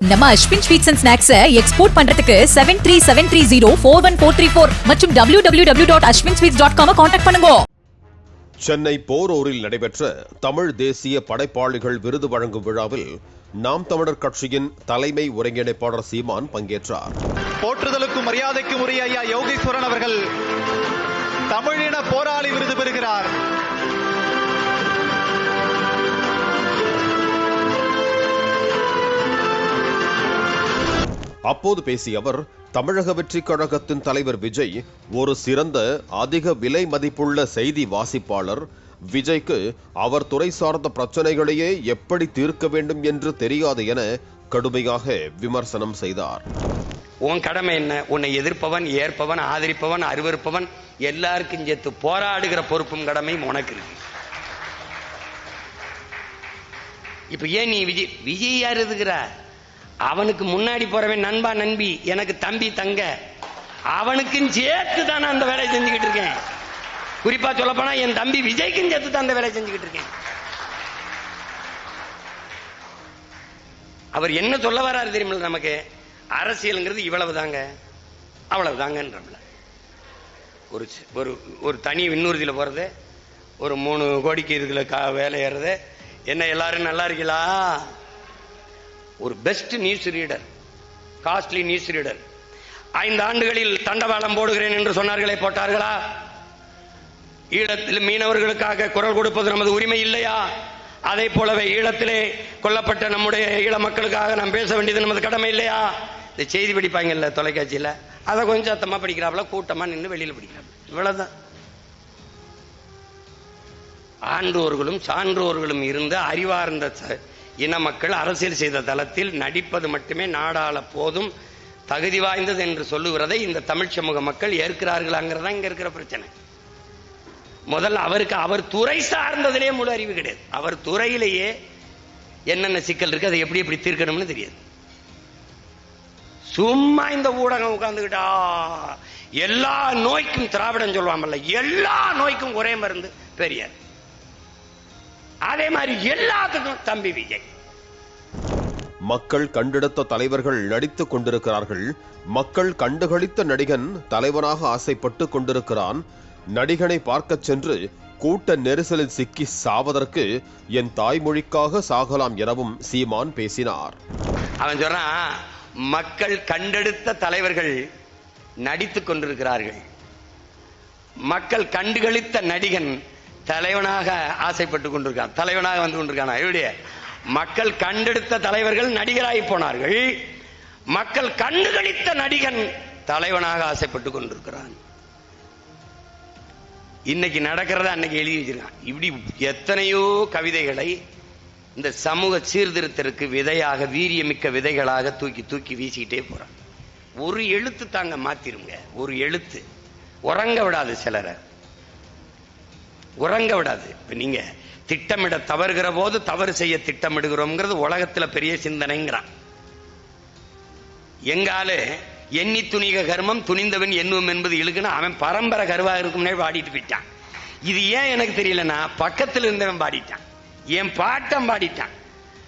நம்ம Ashwin sweets and ஸ்நாக்ஸை export பண்றதுக்கு seven three seven three zero four one four three four மற்றும் W W W dot Ashwin sweets dot com contact பண்ணுங்க. சென்னை போரூரில் நடைபெற்ற தமிழ் தேசிய படைப்பாளிகள் விருது வழங்கும் விழாவில் நாம் தமிழர் கட்சியின் தலைமை ஒருங்கிணைப்பாளர் சீமான் பங்கேற்றார். போற்றுதலுக்கும் மரியாதைக்கும் உரிய ஐயா யோகீஸ்வரன் அவர்கள் தமிழின போராளி விருது பெறுகிறார். அப்போது பேசிய அவர் தமிழக வெற்றிக் கழகத்தின் தலைவர் விஜய் ஒரு சிறந்த அதிக விலை மதிப்புள்ள செய்தி வாசிப்பாளர். விஜய்க்கு அவர் துறை சார்ந்த பிரச்சனைகளையே எப்படி தீர்க்க வேண்டும் என்று தெரியாது என கடுமையாக விமர்சனம் செய்தார். உன் கடமை என்ன? உன்னை எதிர்ப்பவன் ஏற்பவன் ஆதரிப்பவன் அறிவறுப்பவன் எல்லாருக்கும் சேர்த்து போராடுகிற பொறுப்பும் கடமையும் உனக்கு இருக்கு. இப்ப ஏன் நீ விஜய் விஜய் யார் எதுக்குறா? அவனுக்கு முன்னாடி போறவன் நண்பா நண்பி எனக்கு தம்பி தங்க. அவனுக்கும் சேர்த்து தான் நான் அந்த வேலையை செஞ்சுக்கிட்டு இருக்கேன். குறிப்பா சொல்லப்போனா என் தம்பி விஜய்க்கும் சேர்த்து தான் அந்த வேலையை செஞ்சுக்கிட்டு இருக்கேன். அவர் என்ன சொல்ல வராரு தெரியுமில்ல நமக்கு? அரசியலுங்கிறது இவ்வளவு தாங்க அவ்வளவு தாங்கன்றம்ல ஒரு ஒரு ஒரு தனி விண்ணூர்தியில் போறது ஒரு மூணு கோடிக்கு இதுல கா வேலை ஏறுறது என்ன எல்லாரும் நல்லா இருக்கீங்களா? ஒரு best news reader costly news reader ஐந்து ஆண்டுகளில் தண்டவாளம் போடுகிறேன் என்று சொன்னார்களே போட்டார்களா? ஈழத்தில் மீனவர்களுக்காக குரல் கொடுப்பது நமது உரிமை இல்லையா? அதை போலவே ஈழத்திலே கொல்லப்பட்ட நம்முடைய ஈழ மக்களுக்காக நாம் பேச வேண்டியது நமது கடமை இல்லையா? இந்த செய்தி படிப்பாங்கல்ல தொலைக்காட்சியில். அதை கொஞ்சம் சத்தமா படிக்கிறாப்புல கூட்டமா நின்று வெளியில் படிக்கிறாங்க இவ்வளவுதான். ஆன்றோர்களும் சான்றோர்களும் இருந்த அறிவார்ந்த ச- இன மக்கள் அரசியல் செய்த தளத்தில் நடிப்பது மட்டுமே நாடாள போதும் தகுதி வாய்ந்தது என்று சொல்லுகிறதை இந்த தமிழ் சமூக மக்கள் ஏற்கிறார்களாங்கிறதா இங்க இருக்கிற பிரச்சனை. முதல்ல அவருக்கு அவர் துறை சார்ந்ததிலே முழு அறிவு கிடையாது. அவர் துறையிலேயே என்னென்ன சிக்கல் இருக்கு அதை எப்படி எப்படி தீர்க்கணும்னு தெரியாது. சும்மா இந்த ஊடகம் உட்கார்ந்துக்கிட்டா எல்லா நோய்க்கும் திராவிடம் சொல்லுவாங்கல்ல எல்லா நோய்க்கும் ஒரே மருந்து பெரியார். அதே மாதிரி எல்லாத்துக்கும் தம்பி விஜய். மக்கள் கண்டெடுத்த தலைவர்கள் நடித்துக் கொண்டிருக்கிறார்கள். மக்கள் கண்டுகளித்த நடிகன் தலைவனாக ஆசைப்பட்டு கொண்டிருக்கிறான். நடிகனை பார்க்கச் சென்று கூட்ட நெரிசலில் சிக்கி சாவதற்கு என் தாய்மொழிக்காக சாகலாம் எனவும் சீமான் பேசினார். அவன் சொல்றான் மக்கள் கண்டெடுத்த தலைவர்கள் நடித்துக் கொண்டிருக்கிறார்கள். மக்கள் கண்டுகளித்த நடிகன் தலைவனாக ஆசைப்பட்டு கொண்டிருக்கான். தலைவனாக வந்து கொண்டிருக்கான்? எப்படி மக்கள் கண்டெடுத்த தலைவர்கள் நடிகராகி போனார்கள். மக்கள் கண்டுகளித்த நடிகன் தலைவனாக ஆசைப்பட்டு கொண்டிருக்கிறான். இன்னைக்கு நடக்கிறத அன்னைக்கு எழுதி வச்சிருக்கான். இப்படி எத்தனையோ கவிதைகளை இந்த சமூக சீர்திருத்தருக்கு விதையாக வீரியமிக்க விதைகளாக தூக்கி தூக்கி வீசிக்கிட்டே போறான். ஒரு எழுத்து தாங்க மாத்திருங்க. ஒரு எழுத்து. உறங்க விடாது சிலரை. உறங்க விடாது. இப்போ நீங்க திட்டமிட தவறுகிற போது தவறு செய்ய திட்டமிடுகிறோம்ங்கிறது உலகத்துல பெரிய சிந்தனைங்கிறான். எங்கால எண்ணி துணிக கர்மம் துணிந்தவன் எண்ணுவம் என்பது இழுக்குன்னு அவன் பரம்பரை கருவாக இருக்கும்னே பாடிட்டு போயிட்டான். இது ஏன் எனக்கு தெரியலன்னா பக்கத்தில் இருந்தவன் பாடிட்டான். என் பாட்டம் பாடிட்டான்.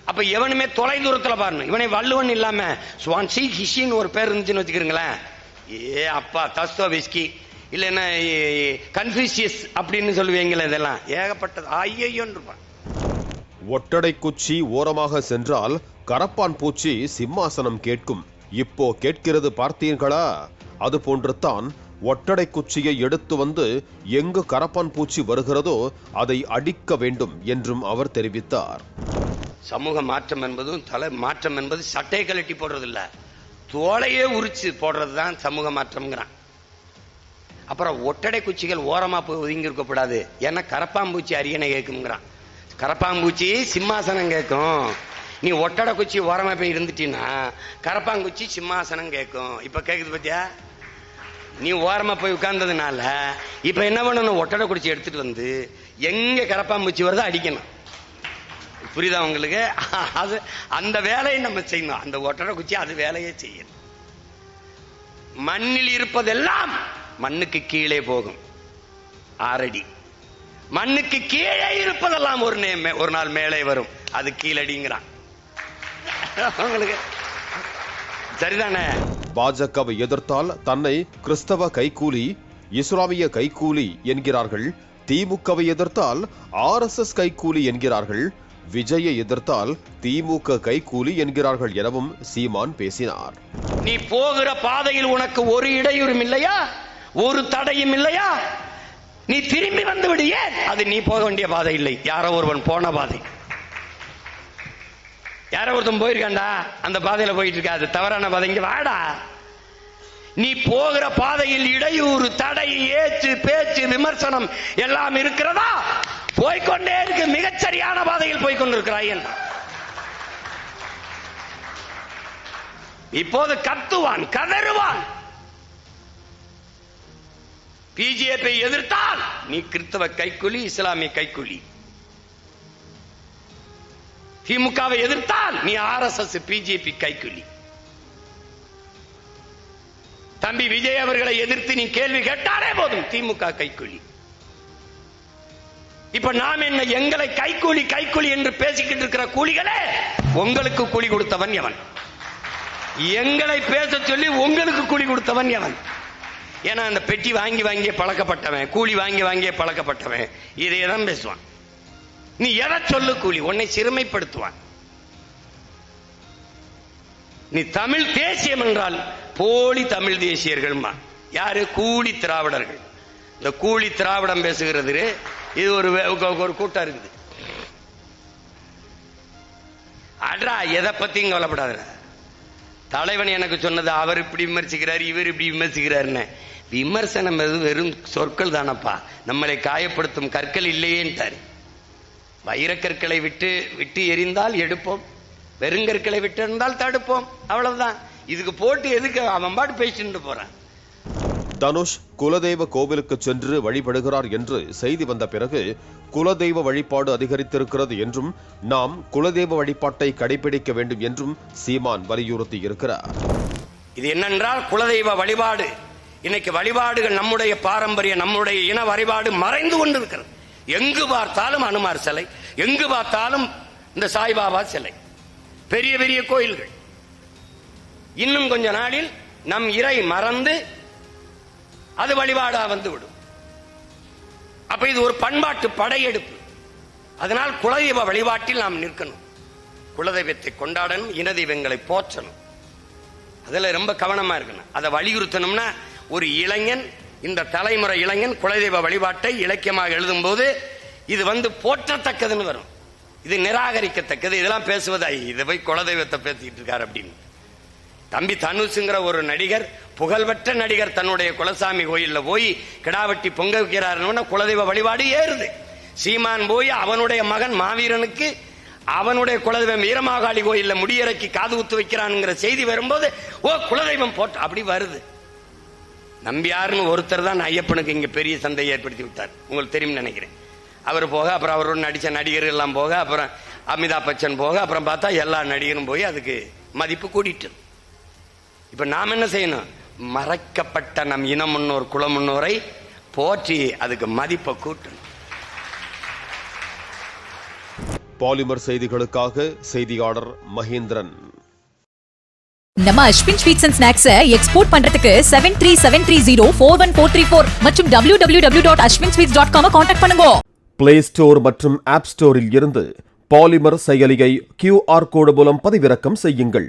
அப்ப எவனுமே தொலை தூரத்துல பாருங்க இவனை வள்ளுவன் இல்லாம சுவான்சி ஹிஷின்னு ஒரு பேர் இருந்துச்சுன்னு வச்சுக்கிறீங்களேன் ஏ அப்பா தஸ்தோ விஸ்கி. இல்லைன்னா கன்ஃபியூசியஸ் அப்படின்னு சொல்லுவீங்களே இதெல்லாம். ஏகப்பட்டது. ஐயோன்னு இருப்பான் ஒட்டடை குச்சி ஓரமாக சென்றால் கரப்பான் பூச்சி சிம்மாசனம் கேட்கும். இப்போ கேட்கிறது பார்த்தீர்களா? அது போன்றுதான் ஒட்டடை குச்சியை எடுத்து வந்து எங்கு கரப்பான் பூச்சி வருகிறதோ அதை அடிக்க வேண்டும் என்றும் அவர் தெரிவித்தார். சமூக மாற்றம் என்பதும் தலை மாற்றம் என்பது சட்டை கழட்டி போடுறது இல்ல தோலையே உரிச்சு போடுறது தான் சமூக மாற்றம்ங்கிறான். அப்புறம் ஒட்டடை குச்சிகள் ஓரமா போய் ஒதுங்கி இருக்கக்கூடாது. ஏன்னா கரப்பாம்பூச்சி அரியணை கேட்குங்கிறான் கரப்பாம்பூச்சி சிம்மாசனம் கேட்கும். நீ ஒட்டடை குச்சி ஓரமா போய் இருந்துட்டீன்னா கரப்பாங்குச்சி சிம்மாசனம் கேட்கும். இப்ப கேக்குது பத்தியா? நீ ஓரமா போய் உட்கார்ந்ததுனால இப்ப என்ன பண்ணணும்? ஒட்டடை குடிச்சி எடுத்துட்டு வந்து எங்க கரப்பாம்பூச்சி வருதோ அடிக்கணும். புரியுதா உங்களுக்கு? அது அந்த வேலையை நம்ம செய்யணும். அந்த ஒட்டடை குச்சி அது வேலையை செய்யணும் மண்ணில் இருப்பதெல்லாம் மண்ணுக்கு கீழே போகும். ஆறடி. மண்ணுக்கு கீழே இருப்பதெல்லாம் ஒரு நே- ஒரு நாள் மேலே வரும். அது கீழடிங்கிறான். உங்களுக்கு சரிதானே? பாஜகவை எதிர்த்தால் தன்னை கிறிஸ்தவ கைக்கூலி இஸ்லாமிய கைக்கூலி என்கிறார்கள். திமுகவை எதிர்த்தால் ஆர்எஸ்எஸ் கைக்கூலி என்கிறார்கள். விஜயை எதிர்த்தால் திமுக கைக்கூலி என்கிறார்கள் எனவும் சீமான் பேசினார். நீ போகிற பாதையில் உனக்கு ஒரு இடையூறும் இல்லையா? ஒரு தடையும் இல்லையா? நீ திரும்பி வந்து விடியே அது நீ போக வேண்டிய பாதை இல்லை. யாரோ ஒருவன் போன பாதை. யாரோ ஒருத்தன் போயிருக்காண்டா அந்த பாதையில போயிட்டு இருக்கா அது தவறான பாதை. இங்க வாடா. நீ போகிற பாதையில் இடையூறு தடை ஏச்சு பேச்சு விமர்சனம் எல்லாம் இருக்கிறதா? போய்கொண்டே இருக்கு. மிகச்சரியான பாதையில் போய்க்கொண்டிருக்கிறாய் இப்போது கத்துவான் கதறுவான். பிஜேபி எதிர்த்தால் நீ கிறிஸ்தவ கைக்கூலி இஸ்லாமிய கைக்கூலி. திமுகவை எதிர்த்தால் நீ ஆர்எஸ்எஸ் பிஜேபி கைக்கூலி. தம்பி விஜய் அவர்களை எதிர்த்து நீ கேள்வி கேட்டாலே போதும் திமுக கைக்கூலி. இப்ப நாம் என்ன எங்களை கைக்கூலி கைக்கூலி என்று பேசிக்கிட்டு இருக்கிற கூலிகளே உங்களுக்கு கூலி கொடுத்தவன் எவன்? எங்களை பேச சொல்லி உங்களுக்கு கூலி கொடுத்தவன் எவன்? ஏன்னா அந்த பெட்டி வாங்கி வாங்கியே பழக்கப்பட்டவன் கூலி வாங்கி வாங்கியே பழக்கப்பட்டவன். இதே தான் பேசுவான். நீ எதை சொல்லு கூலி? உன்னை சிறுமைப்படுத்துவான். நீ தமிழ் தேசியம் என்றால் போலி தமிழ் தேசியர்கள் யாரு? கூலி திராவிடர்கள். இந்த கூலி திராவிடம் பேசுகிறது இது ஒரு ஒரு கூட்டம் இருக்குது. அட்ரா எதை பத்தியும் கவலைப்படாத தலைவன் எனக்கு சொன்னது அவர் இப்படி விமர்சிக்கிறார் இவர் இப்படி விமர்சிக்கிறாருன்னு விமர்சனம் எது வெறும் சொற்கள் தானப்பா. நம்மளை காயப்படுத்தும் கற்கள் இல்லையேன்ட்டார். வைரக்கற்களை விட்டு விட்டு எரிந்தால் எடுப்போம். வெறுங்கற்களை விட்டு இருந்தால் தடுப்போம். அவ்வளவுதான். இதுக்கு போட்டு எதுக்கு? அவன் பாட்டு பேசிட்டு போறான். தனுஷ் குலதெய்வ கோவிலுக்கு சென்று வழிபடுகிறார் என்று செய்தி வந்த பிறகு குலதெய்வ வழிபாடு அதிகரித்திருக்கிறது என்றும் நாம் குலதெய்வ வழிபாட்டை கடைபிடிக்க வேண்டும் என்றும் சீமான் வலியுறுத்தி இருக்கிறார் இது என்னென்றால் குலதெய்வ வழிபாடு. இன்னைக்கு வழிபாடுகள் நம்முடைய பாரம்பரிய நம்முடைய இன வழிபாடு மறைந்து கொண்டிருக்கிறது. எங்கு பார்த்தாலும் அனுமார் சிலை எங்கு பார்த்தாலும் இந்த சாய்பாபா சிலை. பெரிய பெரிய கோயில்கள். இன்னும் கொஞ்ச நாளில் நம் இறை மறந்து அது வழிபாடா வந்து விடும் அப்ப இது ஒரு பண்பாட்டு படையெடுப்பு. அதனால் குலதெய்வ வழிபாட்டில் நாம் நிற்கணும். குலதெய்வத்தை கொண்டாடணும் இன தெய்வங்களை போற்றணும். அதுல ரொம்ப கவனமா இருக்கணும். அதை வலியுறுத்தணும்னா ஒரு இளைஞன் இந்த தலைமுறை இளைஞன் குலதெய்வ வழிபாட்டை இலக்கியமாக எழுதும்போது இது வந்து போற்றத்தக்கதுன்னு வரும். இது நிராகரிக்கத்தக்கது. இதெல்லாம் பேசுவதா? இதை போய் குலதெய்வத்தை பேசிட்டு இருக்காரு அப்படின்னு. தம்பி தனுஷுங்கிற ஒரு நடிகர் புகழ்பெற்ற நடிகர் தன்னுடைய குலசாமி கோயிலில் போய் கிடாவட்டி பொங்க வைக்கிறாருன்னு குலதெய்வ வழிபாடு ஏறுது. சீமான் போய் அவனுடைய மகன் மாவீரனுக்கு அவனுடைய குலதெய்வம் வீரமாகாளி கோயிலில் முடியிறக்கி காது குத்து வைக்கிறானுங்கிற செய்தி வரும்போது ஓ குலதெய்வம் போட்டு அப்படி வருது. நம்பியாருன்னு ஒருத்தர் தான் ஐயப்பனுக்கு இங்கே பெரிய சந்தையை ஏற்படுத்தி விட்டார். உங்களுக்கு தெரியும் நினைக்கிறேன். அவர் போக அப்புறம் அவரோட நடித்த நடிகர் எல்லாம் போக அப்புறம் அமிதாப் பச்சன் போக அப்புறம் பார்த்தா எல்லா நடிகரும் போய் அதுக்கு மதிப்பு கூடிட்டு. இப்ப நாம் என்ன செய்யணும்? மறைக்கப்பட்ட நம் இன முன்னோர் குல முன்னோரை போற்றி அதுக்கு மதிப்பை கூட்டணும். பாலிமர் செய்திகளுக்காக செய்தியாளர் மகேந்திரன். நம்ம அஸ்வின் ஸ்வீட்ஸ் அண்ட் ஸ்நாக்ஸை எக்ஸ்போர்ட் பண்றதுக்கு seven three seven three zero four one four three four மற்றும் W W W dot Ashwin sweets dot com contact பண்ணுங்க. பிளே ஸ்டோர் மற்றும் ஆப் ஸ்டோரில் இருந்து பாலிமர் செயலியை கியூஆர் கோடு மூலம் பதிவிறக்கம் செய்யுங்கள்.